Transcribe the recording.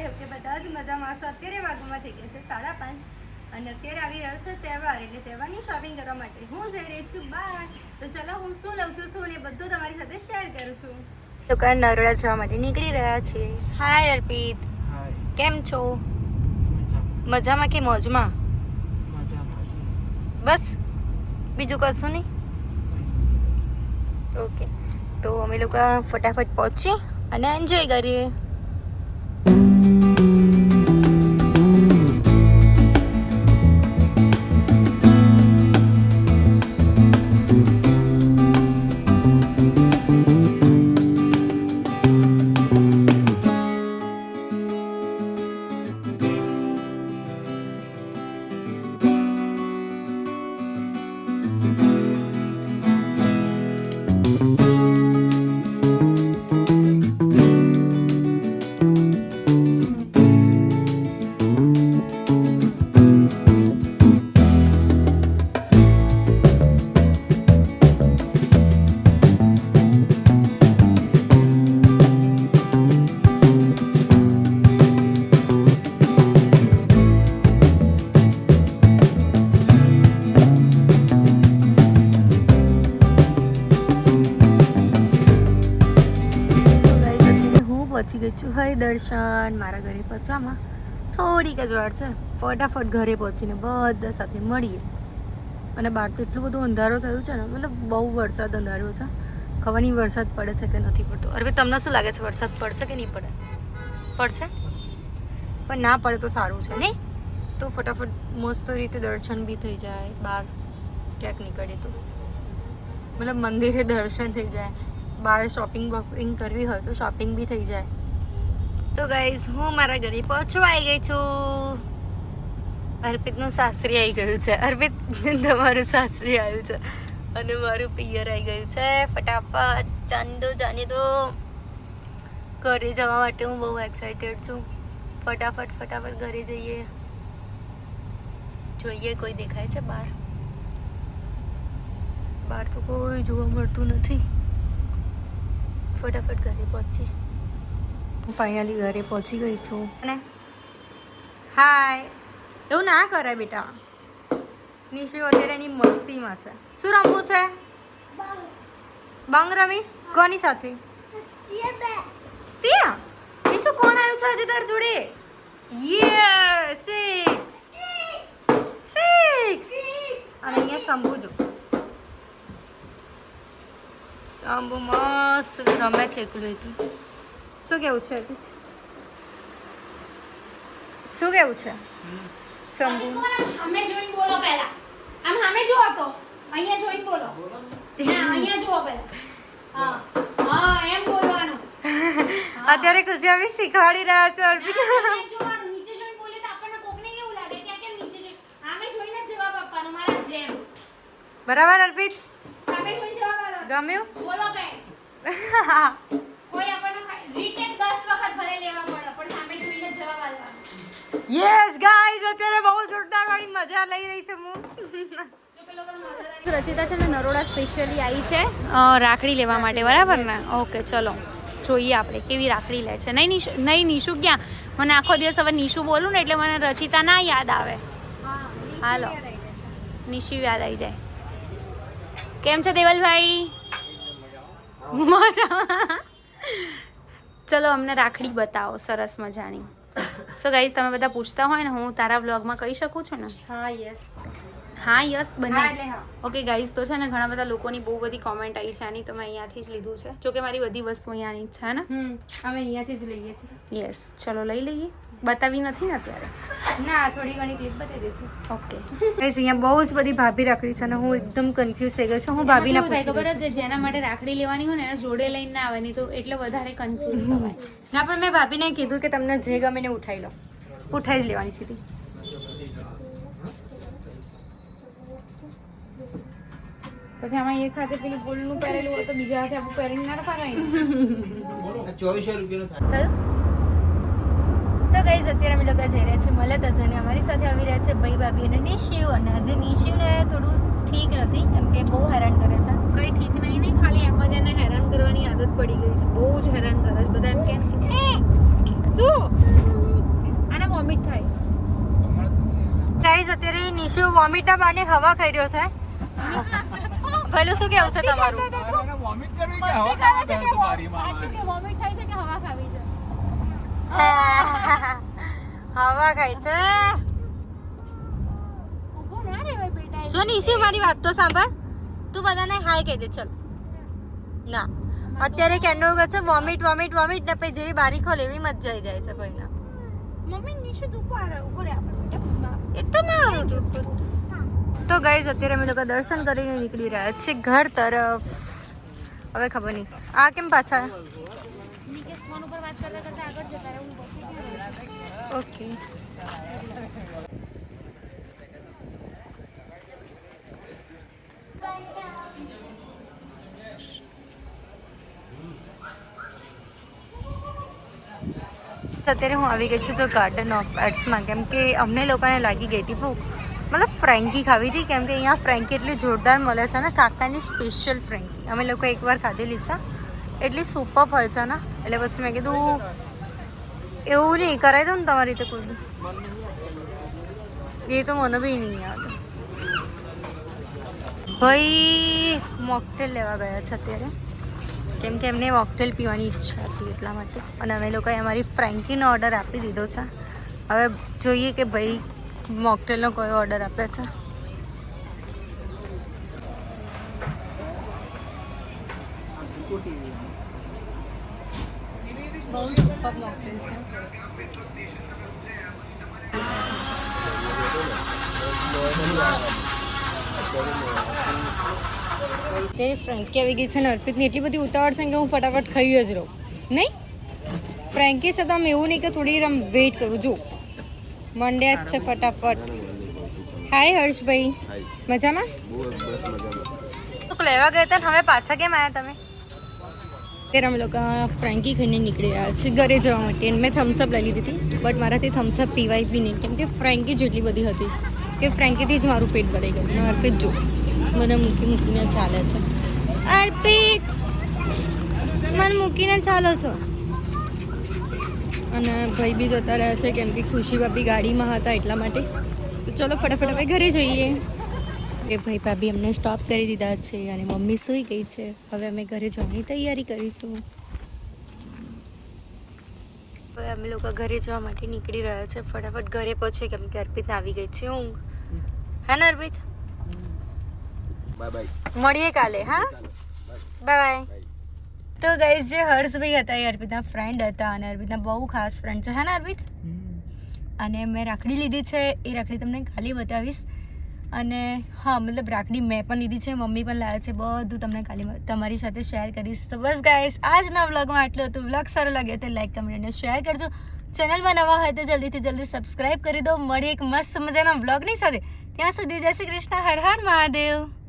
I hope કે બધા જ મજામાં હશો અત્યારે વાગમાં થઈ ગયા છે સાડા પાંચ. અને અત્યારે આવી રહ્યો છે તહેવાર એટલે તહેવારની શોપિંગ કરવા માટે. હું જઈ રહી છું. બહાર તો ચલો હું શું લઉં છું શું ને બધું તમારી સાથે શેર કરું છું. દુકાન નરોડા જવા માટે નીકળી રહ્યા છે હાય અર્પિત. કેમ છો? મજામાં. કે મોજમાં? મજામાં બસ. બીજું કશું નહીં? ઓકે તો અમે લોકો ફટાફટ પહોંચી અને એન્જોય કરીએ. પહોંચી છું દર્શન મારા ઘરે પહોંચવામાં. થોડીક જ વાર છે. ફટાફટ ઘરે પહોંચીને બધા સાથે મળીએ. અને બહાર તો એટલું બધું અંધારો થયું છે ને, મતલબ બહુ વરસાદ અંધારો છે. ખબર નહીં વરસાદ પડે છે કે નથી પડતો. અરે તમને શું લાગે છે, વરસાદ પડશે કે નહીં પડે? પડશે? પણ ના પડે તો સારું છે, નહીં? તો ફટાફટ મસ્ત રીતે દર્શન બી થઈ જાય, બહાર ક્યાંક નીકળે તો. મતલબ મંદિરે દર્શન થઈ જાય, બહાર શોપિંગ વોપિંગ કરવી હોય તો શોપિંગ બી થઈ જાય. તો ગાઈઝ હું મારા ઘરે પહોંચવાઈ ગઈ છું. અર્પિતનું સાસરી આવી ગયું છે. અર્પિત, તમારું સાસરી આવ્યું છે. અને મારું પિયર આવી ગયું છે. ફટાફટ ચાંદો જાની દો. ઘરે જવા માટે હું બહુ એક્સાઇટેડ છું. ફટાફટ ફટાફટ ઘરે જઈએ. જોઈએ કોઈ દેખાય છે બહાર? બહાર તો કોઈ જોવા મળતું નથી. ફટાફટ ઘરે પહોંચી હું ફાઇનલી ઘરે પહોંચી ગઈ છું. અને હાય એવું ના કરે બેટા. નિશુ અત્યારે એની મસ્તીમાં છે. શું રમવું છે? બંગ રમીશ? કોની સાથે? ફિયા? નિશુ કોણ આવ્યું છે હજી તાર જોડે? યે સિક્સ સિક્સ અને અહીંયા શંભુ જો. શંભુ મસ્ત રમે છે એકલું એકલું. શું કેવું છે અર્પિત શું કેવું છે? શંભુ? અમે જોઈને બોલો પહેલા. આમ સામે જુઓ તો. અહીંયા જોઈને બોલો. અહીંયા જુઓ પહેલા. હા. હા એમ બોલવાનું. અત્યારે ગુજરાતી શીખવાડી રહ્યા છો અર્પિત. સામે જોવાનું. નીચે જોઈને બોલીએ તો આપણને કોકને એવું લાગે કે આ કેમ નીચે જોઈ સામે જોઈને જ જવાબ આપવાનો મારા જેમ. બરાબર અર્પિત? સામે જવાબ ગમ્યું? બોલો કઈ. કોઈ રીટેક 10 વખત ભલે લેવા પડે પણ સામે જોઈને જ જવાબ આપવાનો યસ ગાઈઝ અત્યારે બહુ જોરદાર વાળી મજા લઈ રહી છે હું. રચિતા છે ને નરોડા સ્પેશિયલી આવી છે રાખડી લેવા માટે બરાબર ને? ઓકે ચલો. જોઈએ આપણે કેવી રાખડી લે છે. નહીં નિશુ નહીં નિશુ ક્યાં? મને આખો દિવસ હવે નિશુ બોલું ને એટલે મને રચિતા ના યાદ આવે. હાલો. નિશુ યાદ આવી જાય. કેમ છો દેવલભાઈ? મજા ચલો અમને રાખડી બતાવો સરસ મજાની. સો ગાઈઝ તમે બધા પૂછતા હોય ને હું તારા વ્લોગમાં કહી શકું છું ને? હા યસ હા યસ બને. ઓકે ગાઈઝ તો છે ને ઘણા બધા લોકોની બહુ બધી કોમેન્ટ આવી છે આની તો મેં અહીંયાથી જ લીધું છે. જોકે મારી બધી વસ્તુ અહીંયાની જ છે ને? અમે અહીંયાથી જ લઈએ છીએ. યસ ચલો લઈ લઈએ. બતાવી નથી ને અત્યારે? ના થોડી ઘણી ક્લિપ બતાવી દઈશું. ઓકે. ગાઈસ અહીંયા બહુ જ બધી ભાભી રાખડી છે અને હું એકદમ કન્ફ્યુઝ થઈ ગયો છું. હું ભાભીને ના થાય પૂછી ખબર જ જેના માટે રાખડી લેવાની હોય ને એને જોડે લઈને ના આવવાની તો એટલે વધારે કન્ફ્યુઝ થવાય. ના પણ મેં ભાભીને કીધું કે તમને જે ગમે ને ઉઠાઈ લો. ઉઠાઈ જ લેવાની સીધી પછી આમાં એક હાથે પેલું ગોલનું પહેરેલું હોય તો બીજા હાથે આપણું પહેરીને ના રખાય ચોવીસો રૂપિયાનો થયું? તો ગઈ અત્યારે અમે લોકો જઈ રહ્યા છે મળે તજ અને અમારી સાથે આવી રહ્યા છે ભાઈ ભાભી અને નિશિવ. અને આજે નિશિવને થોડું ઠીક નથી કેમ કે બહુ હેરાન કરે છે. કંઈ ઠીક નહીં નહીં ખાલી એમ જ એને હેરાન કરવાની આદત પડી ગઈ છે. બહુ જ હેરાન કરે છે બધા એમ કે શું? આને વોમિટ થાય. ગાઈઝ અત્યારે નિશુ વોમિટના બાને હવા ખાઈ રહ્યો છે. પેલું શું કેવું છે તમારું? વોમિટ કરવી કે હવા ખાવા છે તમારી માં હવા ખાય છે. જો નિશુ મારી વાત તો સાંભળ? તું બધાને હાય કહી દે ચલ. ના. અત્યારે કેન્ડો છે વોમિટ વોમિટ વોમિટ ને પછી જેવી બારી ખોલે એવી આવી જાય છે કોઈના. મમ્મી નીચે તું એ તો મારું તો ગાઈઝ અત્યારે અમે લોકો દર્શન કરીને નીકળી રહ્યા છે ઘર તરફ. હવે ખબર નહીં. આ કેમ પાછા નિકેશ ફોન ઉપર વાત કરતા કરતા આગળ જતા રહે હું બસી ગયો ઓકે અત્યારે હું આવી ગઈ છું તો ગાર્ડન ઓફ પેટ્સમાં કેમ કે અમને લોકોને લાગી ગઈ હતી ભૂખ મતલબ ફ્રેન્કી ખાવી હતી, કેમ કે અહીંયા ફ્રેન્કી એટલી જોરદાર મળે છે ને કાકાની સ્પેશિયલ ફ્રેન્કી અમે લોકો એકવાર ખાધેલી છે. એટલી સુપર હોય છે ને. એટલે પછી મેં કીધું એવું નહીં કરાવી દઉં ને તમારી રીતે કોઈ એ તો મને બી નહીં યાદ. ભાઈ મોકટેલ લેવા ગયા છે અત્યારે. કેમ કે એમને મોકટેલ પીવાની ઈચ્છા હતી એટલા માટે. અને અમે લોકોએ અમારી ફ્રેન્કીનો ઓર્ડર આપી દીધો છે. હવે જોઈએ કે ભાઈ મોકટેલનો કયો ઓર્ડર આપે છે. બહુ સુપર મોકટેલ છે તેરી ફ્રેન્કી આવી ગઈ છે ને અર્પિતની એટલી બધી ઉતાવળ છે કે હું ફટાફટ ખાઈ જ રહું. નહીં? ફ્રેન્કી છે તો આમ એવું નહીં કે થોડી આમ વેઇટ કરું. જો મંડ્યા જ છે ફટાફટ. હાય હર્ષભાઈ. મજામાં? તો લેવા ગયા હતા હવે પાછા કેમ આવ્યા તમે? ત્યારે અમે લોકો ફ્રેન્કી ખાઈને નીકળી રહ્યા છે ઘરે જવા માટે. મેં થમ્સઅપ લઈ લીધી હતી બટ મારાથી થમ્સઅપ પીવાય બી નહીં. કેમ કે ફ્રેન્કી જેટલી બધી હતી કે ફ્રેન્કીથી જ મારું પેટ ભરાઈ ગયું. અર્પિત જો, મને મૂકી મૂકીને ચાલે છે. અર્પિત મને મૂકીને ચાલો છો. અને ભાઈ બી જતા રહ્યા છે, કેમ કે ખુશી બાપી ગાડીમાં હતા એટલા માટે. તો ચલો ફટાફટ આપણે ઘરે જઈએ. એ ભાઈ ભાભી અમને સ્ટોપ કરી દીધા છે અને મમ્મી સૂઈ ગઈ છે. હવે અમે ઘરે જવાની તૈયારી કરીશું. હવે અમે લોકો ઘરે જવા માટે નીકળી રહ્યા છે. ફટાફટ ઘરે પહોંચે કેમ કે અર્પિત આવી ગઈ છે ઊંઘ. હા ને અર્પિત? બાય બાય મળીએ કાલે હા? બાય. બાય. તો ગાઈઝ જે હર્ષભાઈ હતા એ અર્પિતના ફ્રેન્ડ હતા અને અર્પિતના બહુ ખાસ ફ્રેન્ડ છે. હા ને અર્પિત? અને મેં રાખડી લીધી છે. એ રાખડી તમને ખાલી બતાવીશ. અને હા, મતલબ રાખડી મેં પણ લીધી છે, મમ્મી પણ લાવ્યા છે, બધું તમને ખાલી તમારી સાથે શેર કરીશ. તો બસ ગાઈસ આજના વ્લોગમાં આટલું હતું. વ્લોગ સારો લાગે તો લાઈક કમેન્ટ અને શેર કરજો. ચેનલમાં નવા હોય તો જલ્દીથી જલ્દી સબસ્ક્રાઇબ કરી દો. મળી એક મસ્ત મજાના વ્લોગની સાથે. ત્યાં સુધી જય શ્રી કૃષ્ણ. હર હર મહાદેવ.